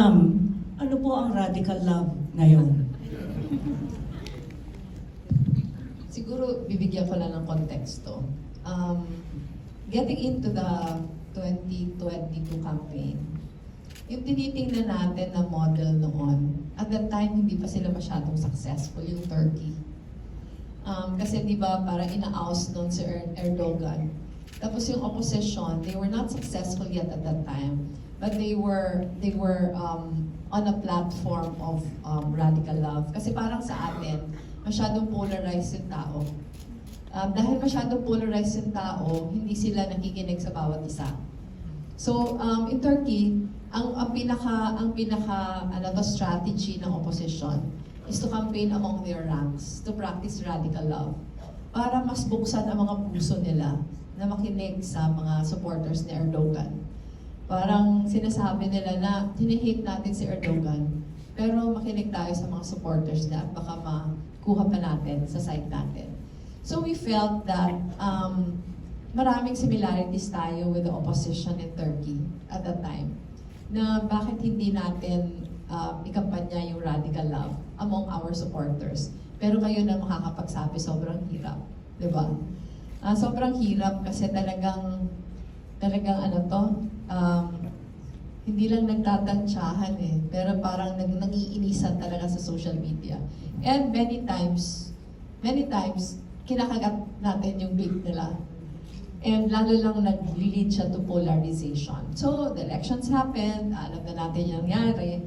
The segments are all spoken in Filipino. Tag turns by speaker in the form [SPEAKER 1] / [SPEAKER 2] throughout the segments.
[SPEAKER 1] Ma'am, ano po ang radical love ngayon?
[SPEAKER 2] Siguro bibigyan ko lang ng konteksto. Um, getting into the 2022 campaign, yung tinitingnan natin na model noon, at that time hindi pa sila masyadong successful, yung Turkey. Um, kasi di ba parang ina-oust noon si Er- Erdogan. Tapos yung opposition, they were not successful yet at that time. But they were they were um, on a platform of um, radical love. Kasi parang sa atin, masyadong polarized yung tao. Um, dahil masyadong polarized yung tao, hindi sila nakikinig sa bawat isa. So, um, in Turkey, ang, ang pinaka ang pinaka ano to strategy ng opposition is to campaign among their ranks to practice radical love para mas buksan ang mga puso nila na makinig sa mga supporters ni Erdogan. Parang sinasabi nila na hinihate natin si Erdogan pero makinig tayo sa mga supporters niya at baka makuha pa natin sa side natin. So we felt that um, maraming similarities tayo with the opposition in Turkey at that time. Na bakit hindi natin um, ikampanya yung radical love among our supporters. Pero kayo na makakapagsabi, sobrang hirap. Ba? Ah, sobrang hirap kasi talagang, talagang ano to, um, hindi lang nagtatansyahan eh, pero parang nag nangiinisan talaga sa social media. And many times, many times, kinakagat natin yung bait nila. And lalo lang nag-lead siya to polarization. So, the elections happened, alam na natin yung nangyari.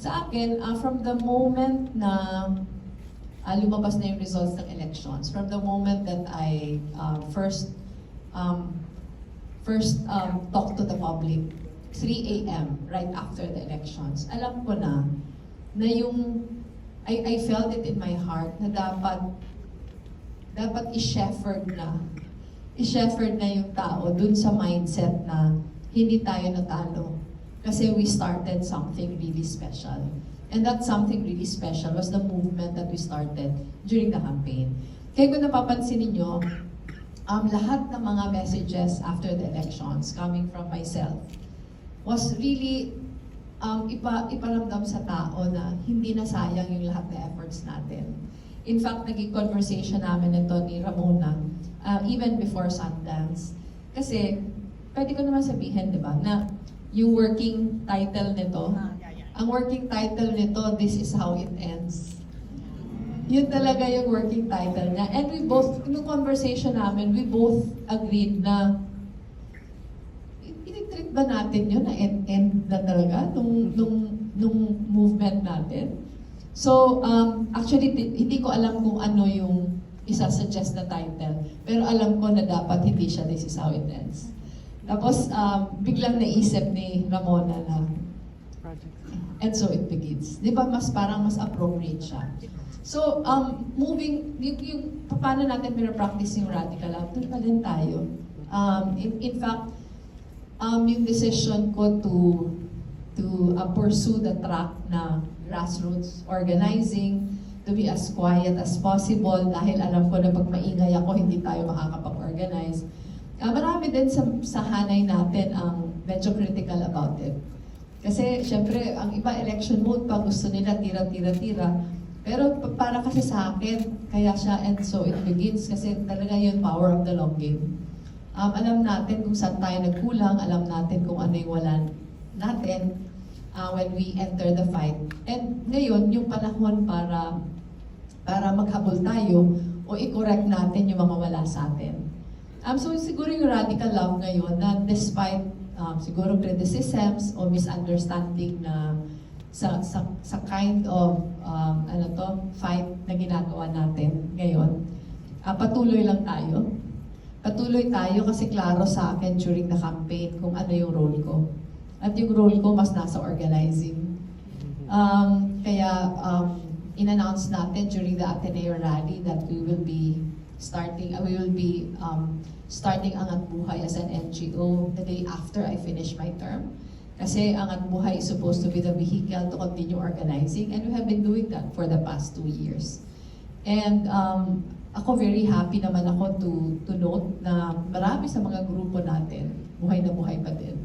[SPEAKER 2] Sa akin, ah, from the moment na ah, lumabas na yung results ng elections, from the moment that I ah, first um, first um, talked to the public, 3 a.m. right after the elections, alam ko na na yung I, I felt it in my heart na dapat dapat i-shepherd na i-shepherd na yung tao dun sa mindset na hindi tayo natalo. Kasi we started something really special. And that something really special was the movement that we started during the campaign. Kaya kung napapansin ninyo, um, lahat ng mga messages after the elections coming from myself was really um, ipa, iparamdam sa tao na hindi na sayang yung lahat ng efforts natin. In fact, naging conversation namin nito ni Ramona, uh, even before Sundance. Kasi, pwede ko naman sabihin, di ba, na yung working title nito, ang working title nito, This is how it ends. Yun talaga yung working title niya. And we both, nung conversation namin, we both agreed na tinitreat ba natin yun na end-end na talaga nung, nung, nung movement natin? So, um, actually, di- hindi ko alam kung ano yung isa-suggest na title. Pero alam ko na dapat hindi siya This is how it ends. Tapos, um, biglang naisip ni Ramona na And so it begins. Di ba, mas parang mas appropriate siya. So, um, moving, yung, yung paano natin pinapractice yung radical love, doon pa din tayo. Um, in, in fact, um, yung decision ko to to uh, pursue the track na grassroots organizing, to be as quiet as possible dahil alam ko na pag maingay ako, hindi tayo makakapag-organize. Uh, marami din sa, sa hanay natin ang medyo critical about it. Kasi, syempre, ang iba election mode pa, gusto nila tira-tira-tira. Pero pa- para kasi sa akin, kaya siya and so it begins kasi talaga yun power of the long game. Um, alam natin kung saan tayo nagkulang, alam natin kung ano yung wala natin uh, when we enter the fight. And ngayon, yung panahon para para maghabol tayo o i-correct natin yung mga wala sa atin. Um, so siguro yung radical love ngayon na despite um, siguro criticisms o misunderstanding na sa, sa, sa kind of um, ano to, fight na ginagawa natin ngayon, ah, patuloy lang tayo. Patuloy tayo kasi klaro sa akin during the campaign kung ano yung role ko. At yung role ko mas nasa organizing. Um, kaya um, in-announce natin during the Ateneo Rally that we will be starting, uh, we will be um, starting Angat Buhay as an NGO the day after I finish my term. Kasi Angat Buhay is supposed to be the vehicle to continue organizing and we have been doing that for the past two years. And um, ako very happy naman ako to, to note na marami sa mga grupo natin, buhay na buhay pa din.